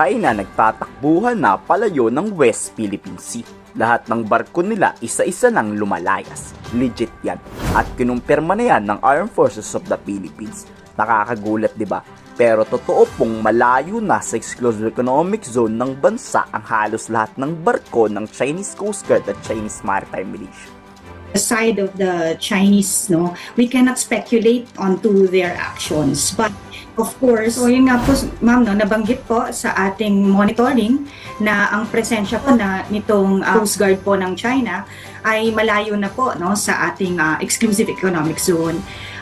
China nagtatakbuhan na palayo ng West Philippine Sea. Lahat ng barko nila isa-isa nang lumalayas. Legit yan. At kinumpirma na yan ng Armed Forces of the Philippines. Nakakagulat 'di ba? Pero totoo pong malayo na sa exclusive economic zone ng bansa ang halos lahat ng barko ng Chinese Coast Guard at Chinese Maritime Militia. the side of the Chinese, no, we cannot speculate onto their actions. But of course, so yun nga po, ma'am, no, nabanggit po sa ating monitoring na ang presensya po na nitong uh, Coast Guard po ng China ay malayo na po no sa ating uh, exclusive economic zone.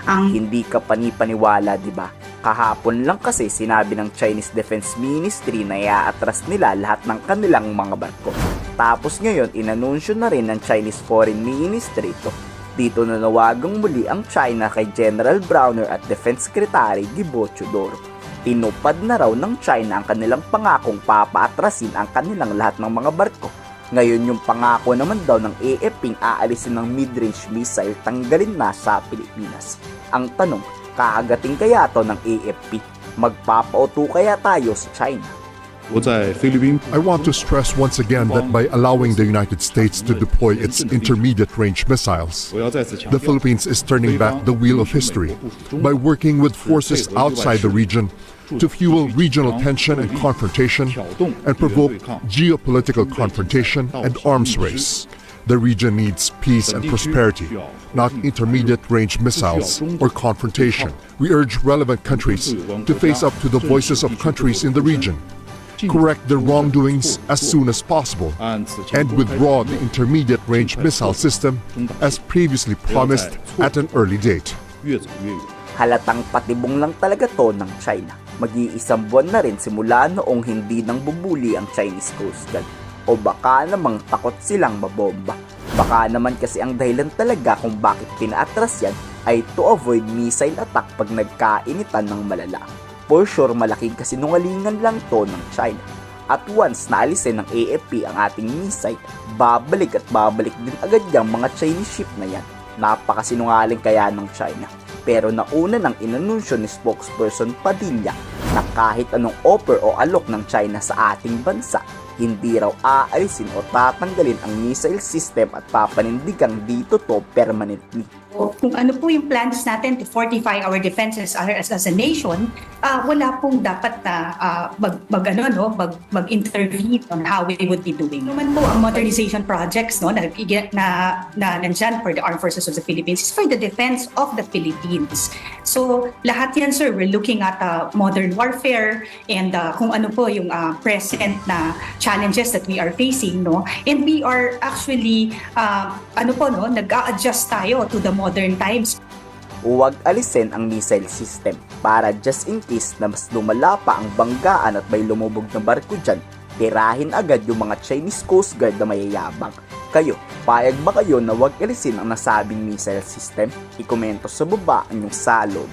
Ang Hindi ka panipaniwala, di ba? Kahapon lang kasi sinabi ng Chinese Defense Ministry na iaatras nila lahat ng kanilang mga barko. Tapos ngayon, inanunsyo na rin ng Chinese Foreign Ministry ito. Dito nanawagang muli ang China kay General Browner at Defense Secretary Gibo Chodoro. Tinupad na raw ng China ang kanilang pangakong papaatrasin ang kanilang lahat ng mga barko. Ngayon yung pangako naman daw ng AFP aalisin ng mid-range missile tanggalin na sa Pilipinas. Ang tanong, kaagating kaya to ng AFP? Magpapauto kaya tayo sa China? I want to stress once again that by allowing the United States to deploy its intermediate range missiles, the Philippines is turning back the wheel of history by working with forces outside the region to fuel regional tension and confrontation and provoke geopolitical confrontation and arms race. The region needs peace and prosperity, not intermediate range missiles or confrontation. We urge relevant countries to face up to the voices of countries in the region correct their wrongdoings as soon as possible, and withdraw the intermediate range missile system as previously promised at an early date. Halatang patibong lang talaga to ng China. Mag-iisang buwan na rin simula noong hindi nang bubuli ang Chinese Coast Guard o baka namang takot silang mabomba. Baka naman kasi ang dahilan talaga kung bakit pinaatras yan ay to avoid missile attack pag nagkainitan ng malala. For sure malaking kasinungalingan lang to ng China. At once naalisin ng AFP ang ating missile, babalik at babalik din agad yung mga Chinese ship na yan. Napakasinungaling kaya ng China. Pero nauna nang inanunsyo ni spokesperson Padilla na kahit anong offer o alok ng China sa ating bansa, hindi raw aalisin o tatanggalin ang missile system at papanindigang dito to permanently. kung ano po yung plans natin to fortify our defenses as, as a nation, ah, wala pong dapat na ah, mag, mag, ano, no, mag, mag-intervene on how we would be doing. Naman po ang modernization projects no, na, na, na nandyan for the Armed Forces of the Philippines is for the defense of the Philippines. So lahat yan sir, we're looking at ah, modern warfare and ah, kung ano po yung ah, present na challenges that we are facing no and we are actually ah, ano po no nag-a-adjust tayo to the modern times Huwag alisin ang missile system para just in case na mas lumala pa ang banggaan at may lumubog na barko dyan, tirahin agad yung mga Chinese Coast Guard na mayayabang. Kayo, payag ba kayo na huwag alisin ang nasabing missile system? Ikomento sa baba ang inyong salog.